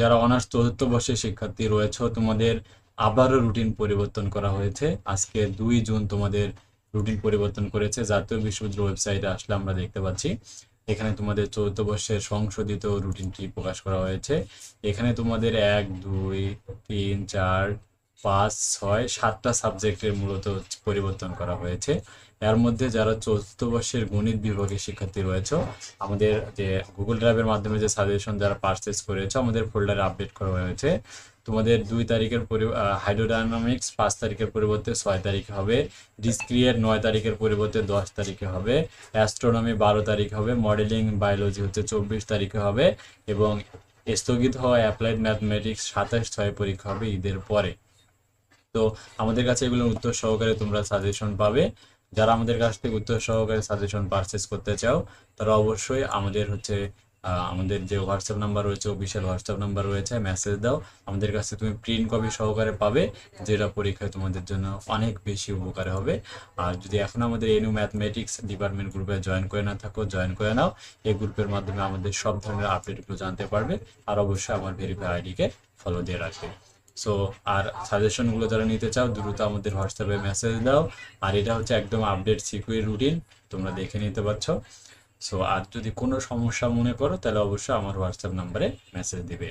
যারা অনার্স চতুর্থ বর্ষের শিক্ষার্থী রয়েছে, তোমাদের আবারও রুটিন পরিবর্তন করা হয়েছে। আজকে দুই জুন তোমাদের রুটিন পরিবর্তন করেছে। জাতীয় বিশ্ববিদ্যালয় ওয়েবসাইটে আসলে আমরা দেখতে পাচ্ছি, এখানে তোমাদের চতুর্থ বর্ষের সংশোধিত রুটিনটি প্রকাশ করা হয়েছে। এখানে তোমাদের এক, দুই, তিন, চার পাঁচ, ছয়, সাতটা সাবজেক্টের মূলত পরিবর্তন করা হয়েছে। এর মধ্যে যারা চতুর্থ বর্ষের গণিত বিভাগের শিক্ষার্থী রয়েছে, আমাদের যে গুগল ড্রাইভের মাধ্যমে যে সাজেশন যারা পারচেস করেছে, আমাদের ফোল্ডারে আপডেট করা হয়েছে। তোমাদের দুই তারিখের হাইড্রোডাইনামিক্স পাঁচ তারিখের পরিবর্তে ছয় তারিখে হবে ডিসক্রিয়েট নয় তারিখের পরিবর্তে দশ তারিখে হবে অ্যাস্ট্রোনমি বারো তারিখে হবে মডেলিং বায়োলজি হচ্ছে চব্বিশ তারিখে হবে এবং স্থগিত হওয়া অ্যাপ্লাইড ম্যাথমেটিক্স সাতাশ ছয় পরীক্ষা হবে ঈদের পরে। তো আমাদের কাছে এগুলোর উত্তর সহকারে তোমরা সাজেশন পাবে। যারা আমাদের কাছ থেকে উত্তর সহকারে সাজেশন পারচেস করতে চাও, তারা অবশ্যই আমাদের হচ্ছে আমাদের যে হোয়াটসঅ্যাপ নাম্বার রয়েছে অফিসিয়াল হোয়াটসঅ্যাপ নাম্বার রয়েছে মেসেজ দাও। আমাদের কাছে তুমি প্রিন্ট কপি সহকারে পাবে, যেটা পরীক্ষায় তোমাদের জন্য অনেক বেশি উপকার হবে। আর যদি এখন আমাদের এনু ম্যাথমেটিক্স ডিপার্টমেন্ট গ্রুপে জয়েন করে না থাকো জয়েন করে নাও। এই গ্রুপের মাধ্যমে আমাদের সব ধরনের আপডেটগুলো জানতে পারবে। আর অবশ্যই আমার ভেরিফাই আইডিকে ফলো দিয়ে রাখবে। সো আর সাজেশনগুলো যারা নিতে চাও, দ্রুত আমাদের হোয়াটসঅ্যাপে মেসেজ দাও। আর এটা হচ্ছে একদম আপডেট সিকিউর রুটিন তোমরা দেখে নিতে পারছ। সো আর যদি কোনো সমস্যা মনে করো, তাহলে অবশ্যই আমার হোয়াটসঅ্যাপ নাম্বারে মেসেজ দিবে।